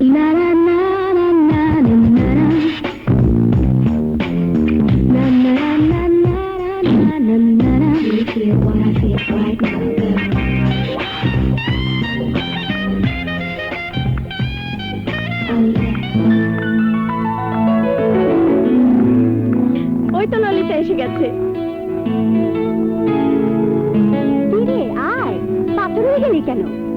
ওই তো ললিতা এসে গেছে। আয় পাথর হয়ে কেন?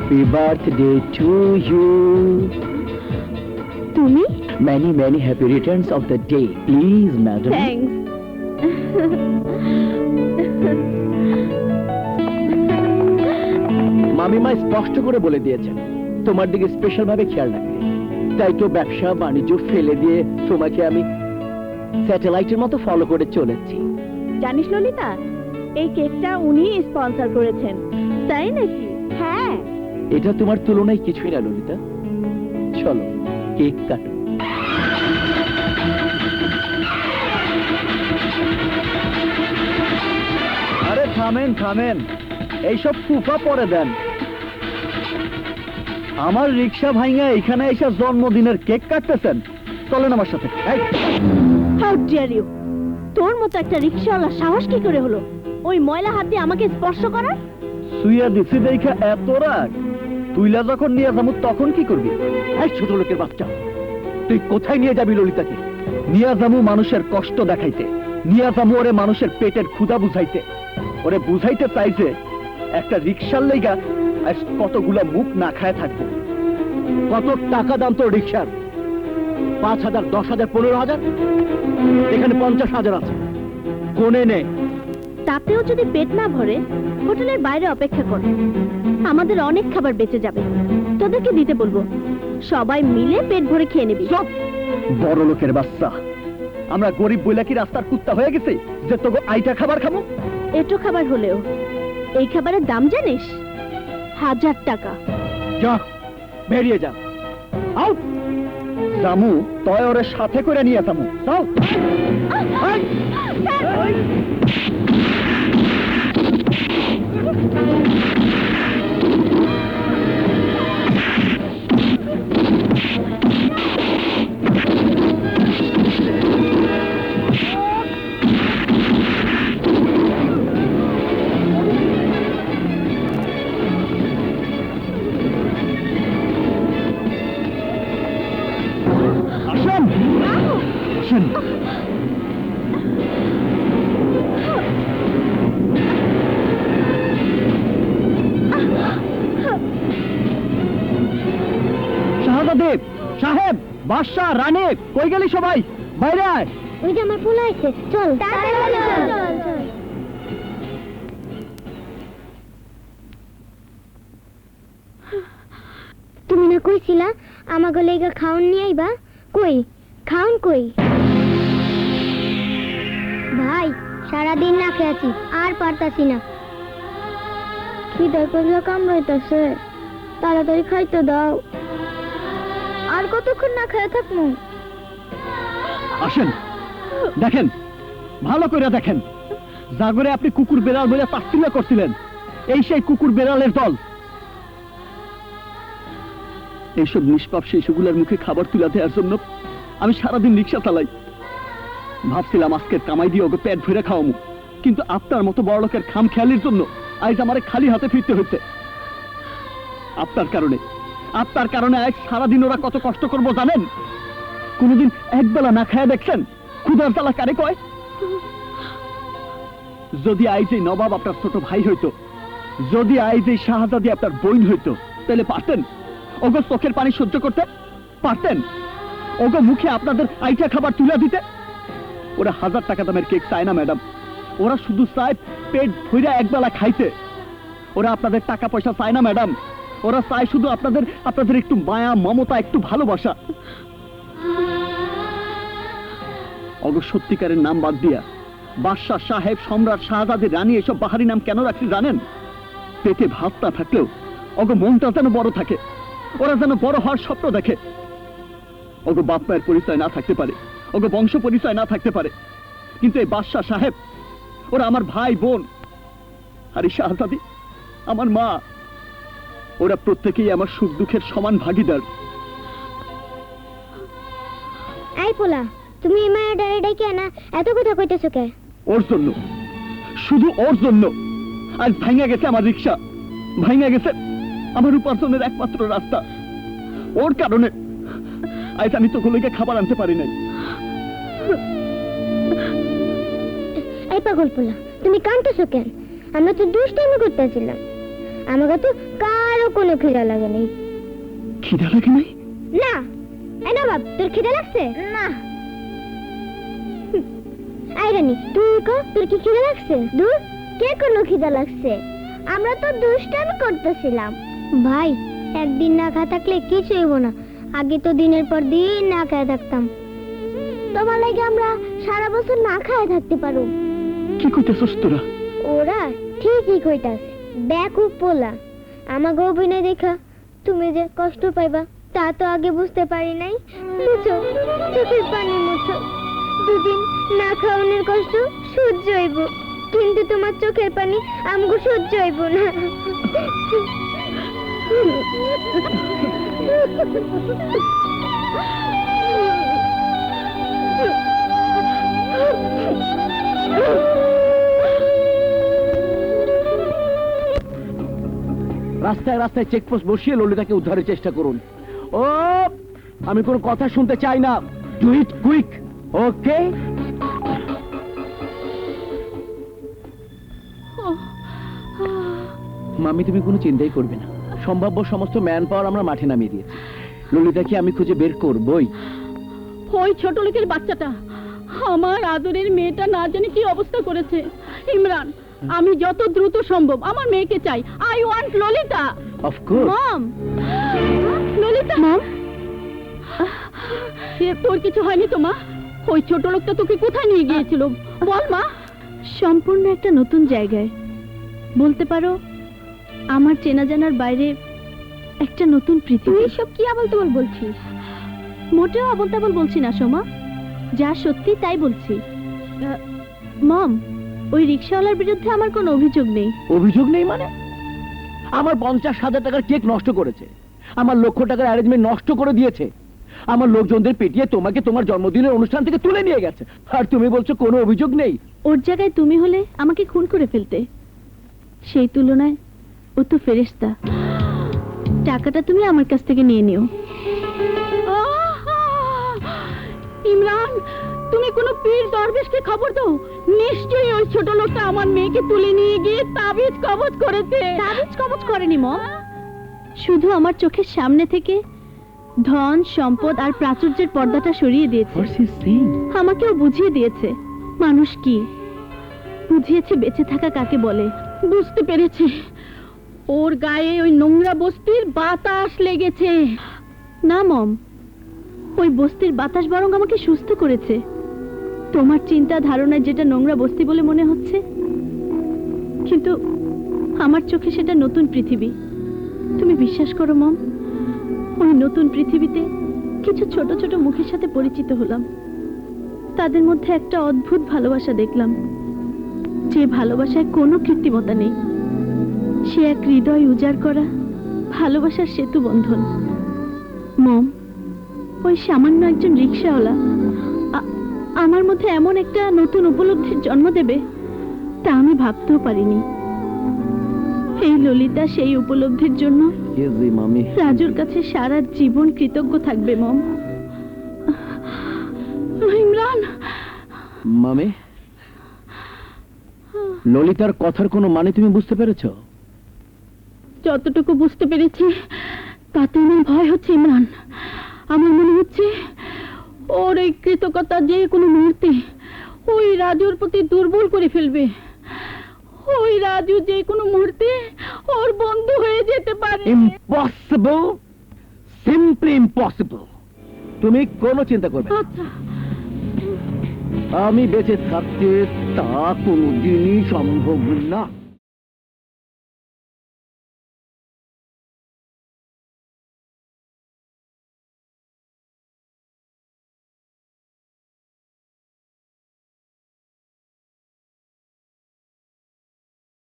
হ্যাপি বার্থডে টু ইউ তুমি? Many many happy returns of the day please madam thanks মামিমা স্পষ্ট করে বলে দিয়েছেন তোমার দিকে স্পেশাল ভাবে খেয়াল রাখতে তাই তো ব্যবসা বাণিজ্য ফেলে দিয়ে তোমাকে আমি স্যাটেলাইটের মতো ফলো করে চলেছি। জানিস ললিতা এই কেকটা উনি স্পন্সর করেছেন। তাই নাকি? এটা তোমার তুলনায় কিছুই না ললিতা। চলো কেক কাটো। আরে থামেন থামেন। এইসব ফুফা পরে দেন। আমার রিক্সা ভাইঙ্গা এখানে এসে জন্মদিনের কেক কাটতেছেন। চলেন আমার সাথে। এই, হাউ ডিয়ার ইউ তোর মতো একটা রিক্সাওয়ালা সাহস কি করে হলো? ওই ময়লা হাত দিয়ে আমাকে স্পর্শ করার? সুইয়া দিছি দেখা এত রাগ। তুইলা যখন নিয়ে যাব, তখন কি করবি? এই ছোট লোকের বাচ্চা। তুই কোথায় নিয়ে যাবি ললিতাকে? নিয়ে যাব মানুষের কষ্ট দেখাইতে। নিয়ে যাব ওরে মানুষের পেটের ক্ষুধা বুঝাইতে। ওরে বুঝাইতে চাইছে একটা রিক্সার লেগা আজ কতগুলা মুখ না খায় থাকব। কত টাকা দাম তোর রিক্সার পাঁচ হাজার, দশ হাজার, পনেরো হাজার? এখানে পঞ্চাশ হাজার আছে। কোনে নে। তাতেও যদি পেট না ভরে হোটেলের বাইরে অপেক্ষা কর। আমাদের অনেক খাবার বেঁচে যাবে। তোদেরকে দিতে বলব। সবাই মিলে পেট ভরে খেয়ে নিবি। চুপ! বড় লোকের বাচ্চা। আমরা গরিব বইলা কি রাস্তার কুত্তা হয়ে গেছে যে তোকে আইটা খাবার খাব। এটো খাবার হলেও এই খাবারের দাম জানিস? হাজার টাকা। যা বেরিয়ে যা। আউট জামু তয় ওরে সাথে করে নিয়ে যাব যাও! আসেন। আসেন। বাদশাহ রানে কই গেলি সবাই? বাইরে আয়। ওই যে আমার পোলা আছে চল। তুমি না কইছিলা আমাকে লেগা খাওন নিয়ে আইবা? কই? খাওন কই? ভাই সারাদিন না খেয়ে আছি আর পারতাছি না। খিদে করলে কামড়াইতেছে। তাড়াতাড়ি খাইতে দাও। আর কতক্ষণ না খেয়ে থাকব? আসেন। দেখেন, ভালো করে দেখেন। জাগরে আপনি কুকুর বেড়াল বলে তাচ্ছিল্য করছিলেন, এই সেই কুকুর বেড়ালের দল। এইসব নিষ্পাপ শিশুগুলোর মুখে খাবার তুলে দেওয়ার জন্য আমি সারাদিন রিক্সা চালাই। ভাবছিলাম আজকের কামাই দিয়ে ওকে পেট ভরে খাওয়ামু। কিন্তু আপনার মতো বড় লোকের খাম খেয়ালির জন্য আজ আমারে খালি হাতে ফিরতে হচ্ছে আপনার কারণে আপনার কারণে আজ সারাদিন ওরা কত কষ্ট করব জানেন? কোনোদিন একবেলা না খায় দেখছেন? ক্ষুধার জ্বালা কারে কয়? যদি আইজ এই নবাব আপনার ছোট ভাই হইতো, যদি আইজ এই শাহজাদি আপনার বোন হইতো, তাহলে পারতেন? ওগো চোখের পানি সহ্য করতে পারতেন? ওগো মুখে আপনাদের আইটা খাবার তুলে দিতে? ওরা হাজার টাকা দামের কেক চায় না, ম্যাডাম। ওরা শুধু চায় পেট ভইরা একবেলা খাইতে। ওরা আপনাদের টাকা পয়সা চায় না, ম্যাডাম। ওরা চায় শুধু আপনাদের আপনাদের একটু মায়া, মমতা, একটু ভালোবাসা। অগ সত্যিকারের নাম বাদ দিয়া, বাদশাহ সাহেব, সম্রাট শাহজাদি রানী, এসব বাহারি নাম কেন রাখছি জানেন? পেটে ভাত না থাকলেও অগ মনটা যেন বড় থাকে, ওরা যেন বড় হওয়ার স্বপ্ন দেখে। ওগ বাপ মায়ের পরিচয় না থাকতে পারে ওগ বংশ পরিচয় না থাকতে পারে, কিন্তু এই বাদশাহ সাহেব, ওরা আমার ভাই, বোন, আর এই শাহজাদি, আমার মা ওরা প্রত্যেকেই আমার সুখ দুঃখের সমান ভাগিদার। এই পোলা তুমি এই মায়ের ডারে ডেকে না এত কথা কইতেছো কে? ওর জন্য। শুধু ওর জন্য। আজ ভাঙা গেছে আমার রিক্সা ভাঙা গেছে আমার উপার্জনের একমাত্র রাস্তা। ওর কারণে আজ আমি তোগুলোকে খাবার আনতে পারি নাই। এই পাগল পোলা তুমি কানতেছো কেন? আমরা তো দুষ্টামি করতেছিলাম। আমাকে তো কারও কোনো খিদা লাগে নাই। খিদা লাগে নাই? না। এই না বাপ তোর খিদা লাগছে? না। আই রানী তুই কো তোর কি খিদা লাগছে? দূর কে কোনো খিদা লাগছে? আমরা তো দুষ্টামি করতেছিলাম। ভাই একদিন না খা থাকলে কিছু হইব না। আগে তো দিনের পর দিন না খেয়ে থাকতাম। তোমার লাগে আমরা সারা বছর না খায় থাকতে পারো। কি কইতেছস তোরা? ওরা ঠিকই কইতাছে ব্যাকুপ পোলা। আমাকে অভিনয় দেখা, তুমি যে কষ্ট পাইবা, তা তো আগে বুঝতে পারি নাই। মুছো, চোখের পানি মুছো। দুদিন না খাওয়ানোর কষ্ট সহ্য হইব, কিন্তু তোমার চোখের পানি আমগো সহ্য হইব না। রাস্তায় রাস্তায় চেকপোস্ট বসিয়ে ললিতাকে উদ্ধারের চেষ্টা করুন। ও আমি কোনো কথা শুনতে চাই না। ডু ইট কুইক ওকে মামি, তুমি কোনো চিন্তাই করবে না। সম্ভাব্য সমস্ত ম্যান পাওয়ার আমরা মাঠে নামিয়ে দিয়েছি। ললিতাকে আমি খুঁজে বের করবই। ওই ছোট লোকের বাচ্চাটা। আমার আদরের মেয়েটা না জানি কি অবস্থা করেছে। ইমরান আমি যত দ্রুত সম্ভব আমার মেয়েকে চাই। I want Lalita of course mom Lalita mom তোর কিছু হয়নি তো মা? ওই ছোট লোকটা তোকে কোথায় নিয়ে গিয়েছিল? বল মা! সম্পূর্ণ একটা নতুন জায়গায়। বলতে পারো আমার চেনা জানার বাইরে একটা নতুন পৃথিবী সব কি আবল তাবল বলছিস? মোটেও আবল তাবল বলছি না সোমা। যা সত্যি তাই বলছি। মম ওই রিক্সাওয়ালার বিরুদ্ধে আমার কোনো অভিযোগ নেই। অভিযোগ নেই মানে? আমার পঞ্চাশ হাজার টাকার কেক নষ্ট করেছে। আমার লক্ষ টাকার অ্যারেঞ্জমেন্ট নষ্ট করে দিয়েছে। আমার লোকজনদের পেটিয়ে তোমাকে তোমার জন্মদিনের অনুষ্ঠান থেকে তুলে নিয়ে গেছে। আর তুমি বলছো কোনো অভিযোগ নেই? ওর জায়গায় তুমি হলে আমাকে খুন করে ফেলতে। সেই তুলনায় ও তো ফেরেশতা। টাকাটা তুমি আমার কাছ থেকে নিয়ে নিও। ইমরান! তুমি কোনো পীর দরবেশকে খবর দাও। নিশ্চয়ই ওই ছোট লোকটা আমার মেয়েকে তুলে নিয়ে গিয়ে তাবিজ কবজ করেছে। তাবিজ কবজ করেনি মম। শুধু আমার চোখের সামনে থেকে ধন সম্পদ আর প্রাচুর্যের পর্দাটা সরিয়ে দিয়েছে। আমাকেও বুঝিয়ে দিয়েছে। মানুষ কি? বুঝিয়েছে বেঁচে থাকা কাকে বলে? বুঝতে পেরেছি। ওর গায়ে ওই নোংরা বস্তির বাতাস লেগেছে। না মম। ওই বস্তির বাতাস বরং আমাকে সুস্থ করেছে। তোমার চিন্তা ধারণায় যেটা নোংরা বস্তি বলে মনে হচ্ছে? কিন্তু আমার চোখে সেটা নতুন পৃথিবী। তুমি বিশ্বাস করো, মম, ওই নতুন পৃথিবীতে কিছু ছোট ছোট মুখের সাথে পরিচিত হলাম। তাদের মধ্যে একটা অদ্ভুত ভালোবাসা দেখলাম। যে ভালোবাসায় কোনো কৃত্রিমতা নেই। সে এক হৃদয় উজাড় করা ভালোবাসার সেতু বন্ধন মম, ওই সামান্য একজন রিক্সাওয়ালা আমার মধ্যে এমন একটা নতুন উপলব্ধির জন্ম দেবে তা আমি ভাবতেও পারিনি। এই ললিতা সেই উপলব্ধির জন্য রাজুর কাছে সারা জীবন কৃতজ্ঞ থাকবে মম। ইমরান! মামি ললিতার কথার কোনো মানে তুমি বুঝতে পেরেছ? যতটুকু বুঝতে পেরেছি তাতে আমার ভয় হচ্ছে ইমরান। আমার মনে হচ্ছে ওর এই কৃতজ্ঞতা যে কোনো মুহূর্তে ওই রাজুর প্রতি দুর্বল করে ফেলবে। ওই রাজু যে কোনো মুহূর্তে ওর বন্ধু হয়ে যেতে পারে। ইম্পসিবল সিম্পলি ইম্পসিবল তুমি কোনো চিন্তা করবে আচ্ছা। আমি বেঁচে থাকতে তা কোনোদিনই সম্ভব না।